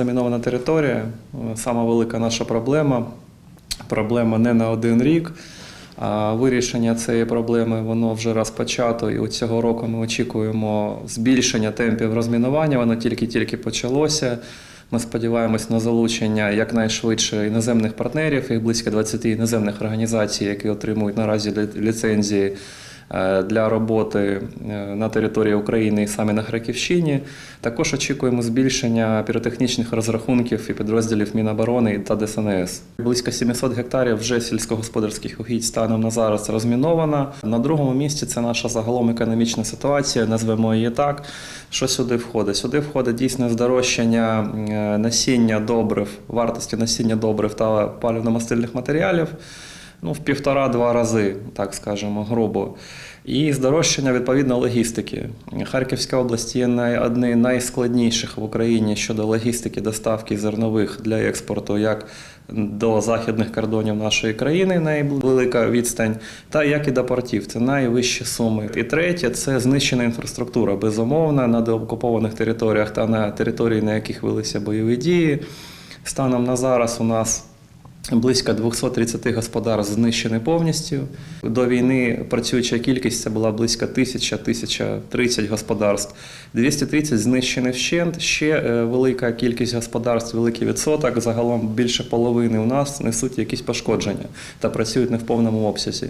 замінована територія. Сама велика наша проблема. Проблема не на один рік. А вирішення цієї проблеми воно вже розпочато, і от цього року ми очікуємо збільшення темпів розмінування. Воно тільки-тільки почалося. Ми сподіваємось на залучення якнайшвидше іноземних партнерів, їх близько 20 іноземних організацій, які отримують наразі ліцензії для роботи е, на території України і саме на Харківщині. Також очікуємо збільшення піротехнічних розрахунків і підрозділів Міноборони та ДСНС. Близько 700 гектарів вже сільськогосподарських угідь станом на зараз розміновано. На другому місці це наша загалом економічна ситуація, назвемо її так. Що сюди входить? Сюди входить дійсне здорожчання е, насіння добрив, вартості насіння добрив та паливно-мастильних матеріалів ну, в півтора-два рази, так скажемо, грубо. І здорожчання відповідно логістики. Харківська область є однією з найскладніших в Україні щодо логістики доставки зернових для експорту, як до західних кордонів нашої країни, найвелика відстань, та як і до портів. Це найвищі суми. І третє це знищена інфраструктура, безумовно, на деокупованих територіях та на території, на яких велися бойові дії. Станом на зараз у нас Близько 230 господарств знищені повністю. До війни працююча кількість це була близько 1000-1030 господарств. 230 знищені вщент. Ще е, велика кількість господарств, великий відсоток. Загалом більше половини у нас несуть якісь пошкодження та працюють не в повному обсязі.